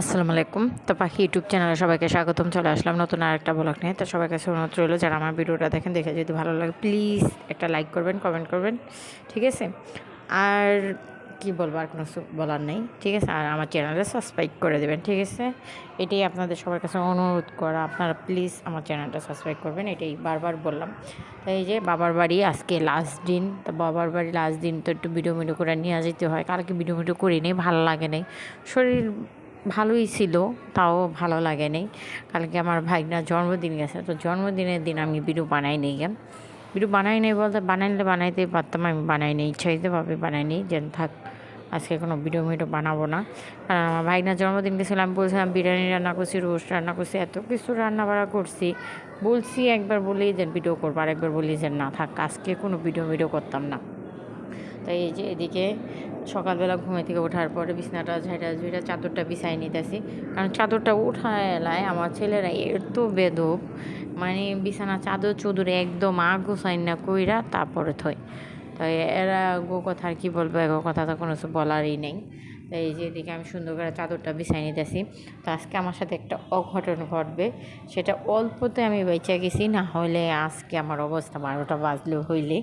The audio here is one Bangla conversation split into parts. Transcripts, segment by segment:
আসসালামু আলাইকুম। তো পাখি ইউটিউব চ্যানেলে সবাইকে স্বাগতম। চলে আসলাম নতুন আর একটা ব্লগ নিয়ে। তো সবার কাছে অনুরোধ রইল, যারা আমার ভিডিওটা দেখেন, দেখে যদি ভালো লাগে প্লিজ একটা লাইক করবেন কমেন্ট করবেন, ঠিক আছে? আর কি বলব, আর কোনো বলার নেই, ঠিক আছে? আর আমার চ্যানেলে সাবস্ক্রাইব করে দেবেন, ঠিক আছে? এটাই আপনাদের সবার কাছে অনুরোধ করা। আপনারা প্লিজ আমার চ্যানেলটা সাবস্ক্রাইব করবেন, এটাই বারবার বললাম। তো এই যে বাবার বাড়ি, আজকে লাস্ট দিন। তো বাবার বাড়ি লাস্ট দিন তো একটু ভিডিও ভিডিও করে নিয়ে যেতে হয়। কালকে ভিডিও ভিডিও করি নেই ভালো লাগে নেই। শরীর ভালোই ছিল, তাও ভালো লাগে নেই কালকে আমার ভাইনার জন্মদিন গেছে, তো জন্মদিনের দিন আমি ভিডিও বানাই নেই গেম। ভিডিও বানাই নেই বলতে বানাইলে বানাইতে পারতাম, আমি বানাই নেই ইচ্ছাইতভাবে বানাই নেই, যেন থাক, আজকে কোনো ভিডিও ভিডিও বানাবো না। কারণ আমার ভাইনার জন্মদিন গেছিলাম আমি বলছিলাম বিরিয়ানি রান্না করছি, রোস্ট রান্না করছি, এত কিছু রান্না বাড়া করছি। বলছি একবার বলি যে ভিডিও করব আর একবার বলি যে না থাক, আজকে কোনো ভিডিও ভিডিও করতাম না। তাই এই যে এদিকে সকালবেলা ঘুমে থেকে ওঠার পরে বিছনাটা ঝাইটা ঝুইটা চাদরটা বিছাই নিতেছি। কারণ চাদরটা উঠায় আমার ছেলেরা এত বেদব মানে বিছানা চাদর চুদুরে একদম আগ গোসাই না কইরা তারপরে থয়। তো এরা গো কথা আর কি বলব এগো কথা তো কোনো বলারই নেই। তো এই যে আমি সুন্দর করে চাদরটা বিছাই নিতেছি। তো আজকে আমার সাথে একটা অঘটন ঘটবে, সেটা অল্পতে আমি বেঁচে গেছি, না হলে আজকে আমার অবস্থা বারোটা বাজলেও হইলে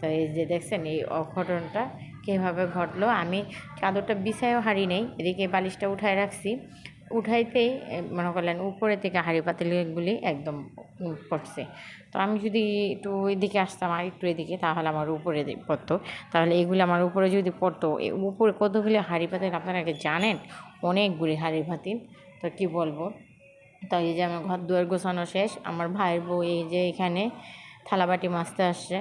তো এই যে দেখছেন, এই অঘটনটা কীভাবে ঘটলো। আমি চাদরটা বিছাইও হারি নেই, এদিকে বালিশটা উঠায় রাখছি। উঠাইতেই মনে করলেন উপরে থেকে হাঁড়ি পাতিলগুলি একদম পড়ছে। তো আমি যদি একটু এদিকে আসতাম, আর একটু এদিকে, তাহলে আমার উপরে পড়তো। তাহলে এগুলি আমার উপরে যদি পড়তো উপরে কতগুলি হাঁড়ি পাতিল আপনারা আগে জানেন? অনেকগুলি হাঁড়ি পাতিল। তো কি বলব? তো এই যে আমার ঘর দুয়ার গোছানো শেষ, আমার ভাইয়ের বউ এই যে এখানে থালাবাটি মাজতে আসছে।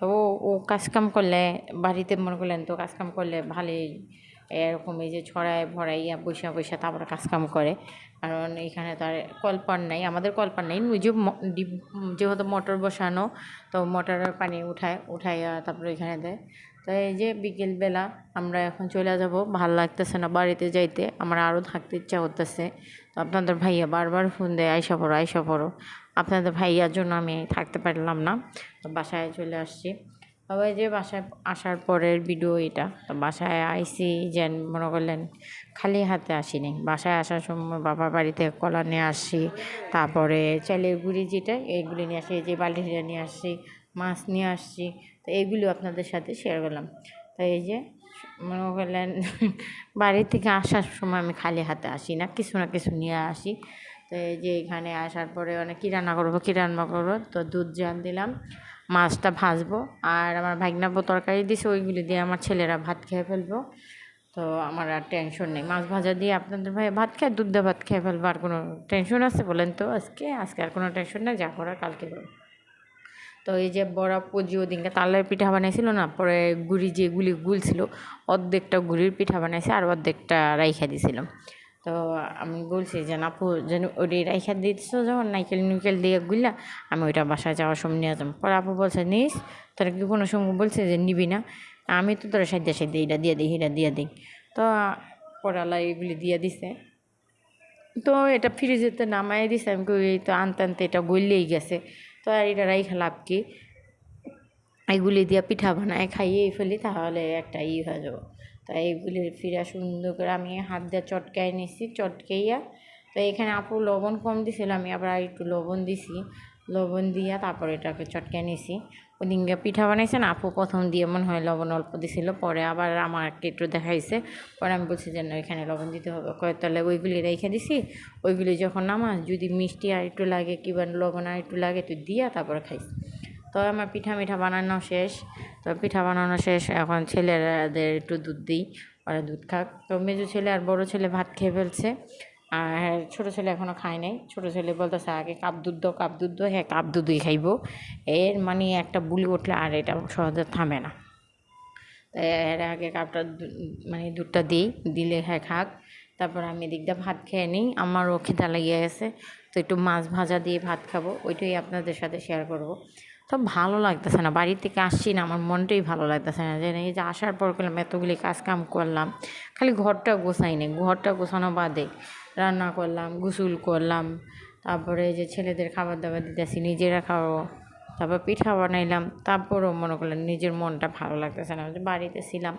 তো ও কাজকাম করলে, বাড়িতে মনে করলেন তো কাজকাম করলে ভালোই এরকম এই যে ছড়ায়, ভরাইয়া বৈশা বৈশা তারপরে কাজকাম করে। কারণ এখানে তার কলপার নাই, আমাদের কলপার নেই। যে ডিপ- যেহেতু মোটর বসানো, তো মোটরের পানি উঠায়, উঠাইয়া তারপরে এখানে দেয়। তো এই যে বিকেলবেলা আমরা এখন চলে যাব, ভালো লাগতেছে না বাড়িতে যাইতে। আমার আরও থাকতে ইচ্ছা করতেছে। তো আপনাদের ভাইয়া বারবার ফোন দেয়, আইসা পড়ো আইসা পড়ো। আপনাদের ভাইয়ার জন্য আমি থাকতে পারলাম না, তো বাসায় চলে আসছি। আবার যে বাসায় আসার পরের ভিডিও এটা, তো বাসায় আইসি, যেন মনে করলেন খালি হাতে আসিনি। বাসায় আসার সময় বাবার বাড়িতে কলা নিয়ে আসছি, তারপরে চালের গুঁড়ি যেটা, এইগুলি নিয়ে আসি যে বালিটা নিয়ে আসছি, মাছ নিয়ে আসছি, তো এইগুলো আপনাদের সাথে শেয়ার করলাম। তো এই যে মনে করলেন, বাড়ি থেকে আসার সময় আমি খালি হাতে আসি না, কিছু না কিছু নিয়ে আসি। তো এই যে এখানে আসার পরে অনেক কী রান্না করব কী রান্না করব। তো দুধ জাল দিলাম, মাছটা ভাজবো আর আমার ভাগনাবো তরকারি দিছে, ওইগুলি দিয়ে আমার ছেলেরা ভাত খেয়ে ফেলব। তো আমার আর টেনশন নেই। মাছ ভাজা দিয়ে আপনাদের ভাই ভাত খেয়ে, দুধ দিয়ে ভাত খেয়ে ফেলব, আর কোনো টেনশন আছে বলেন তো? আজকে আজকে আর কোনো টেনশন নেই, যা করার কালকে করব। তো এই যে বড়া পুজি ওদিনকে তালের পিঠা বানাইছিল না, পরে গুড়ি যে গুলি গুল ছিল অর্ধেকটা গুড়ির পিঠা বানাইছে আর অর্ধেকটা রাইখা দিছিলাম। তো আমি বলছি যে, আপু, যেন ওটি রাইখা দিচ্ছ যখন, নাইকেল নিকেল দিয়ে গুলা আমি ওইটা বাসায় যাওয়ার সময় নিয়ে যাব। পরে আপু বলছে, নিস, তোরা কি কোনো সময় বলছে যে নিবি না? আমি তো তোরা সাইডে সাইডে এটা দিয়ে দিই এটা দিয়ে দিই। তো আল্লাহ এগুলি দিয়ে দিছে। তো এটা ফ্রিজেতে নামাই দিছে, আমি এই তো আনতে আনতে এটা গললেই গেছে। তো আর এটা রাইখা লাভ কি? এগুলি দিয়ে পিঠা বানায় খাইয়েই ফেলি, তাহলে একটা ই হয়ে যাব। তো এইগুলি ফিরা সুন্দর করে আমি হাত দিয়ে চটকাই নিছি, চটকাইয়া। তো এখানে আপু লবণ কম দিছিল, আমি আবার একটু লবণ দিছি। লবণ দিয়া তারপরে এটাকে চটকাই নিছি। ওদিনকে পিঠা বানাইছে না আপু প্রথম দিয়ে মনে হয় লবণ অল্প দিছিল, পরে আবার আমাকে একটু দেখাইছে। পরে আমি বলছি যে, না, এখানে লবণ দিতে হবে। কয়, তাহলে ওইগুলি রেখে দিছি। ওইগুলি যখন নামাস, যদি মিষ্টি আর একটু লাগে, কিংবা লবণ আর একটু লাগে, তুই দিয়া তারপরে খাইস। তো আমার পিঠা মিঠা বানানো শেষ। তো পিঠা বানানো শেষ, এখন ছেলেদের একটু দুধ দিই, ওরা দুধ খাক। তো মেজু ছেলে আর বড় ছেলে ভাত খেয়ে ফেলছে। আর ছোটো ছেলে এখনও খায় নাই। ছোটো ছেলে বলতেছে, আগে কাপ দুধ দাও, কাপ দুধ দাও হ্যাঁ কাপ দুধই খাইবো। এর মানে একটা বুলি উঠলে আর এটা সহজে থামে না। এর আগে কাপটা দু- মানে দুধটা দিই, দিলে হ্যাঁ খাক। তারপর আমি এদিক দিয়ে ভাত খেয়ে নিই। আমারও খিদা লেগে গেছে। তো একটু মাছ ভাজা দিয়ে ভাত খাব, ওইটাই আপনাদের সাথে শেয়ার করব। তো ভালো লাগতেছে না। বাড়ি থেকে আসছি না, আমার মনটাই ভালো লাগতেছে না। যে এই যে আসার পর করলাম এতগুলি কাজ কাম করলাম, খালি ঘরটা গোছাই নেই ঘরটা গোছানো বাদে রান্না করলাম, গোসল করলাম, তারপরে যে ছেলেদের খাবার দাবার দিতেছি, নিজেরা খাব, তারপর পিঠা বানাইলাম, তারপরও মনে করলাম নিজের মনটা ভালো লাগতেছে না। বাড়িতে ছিলাম,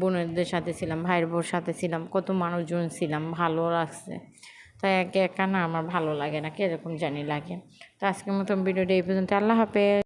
বোনদের সাথে ছিলাম, ভাইয়ের বোর সাথে ছিলাম, কত মানুষজন ছিলাম, ভালো লাগছে। তাই একে একা না আমার ভালো লাগে না কীরকম জানি লাগে। তো আজকের মতন ভিডিওটা এই পর্যন্ত। আল্লাহ হাফেজ।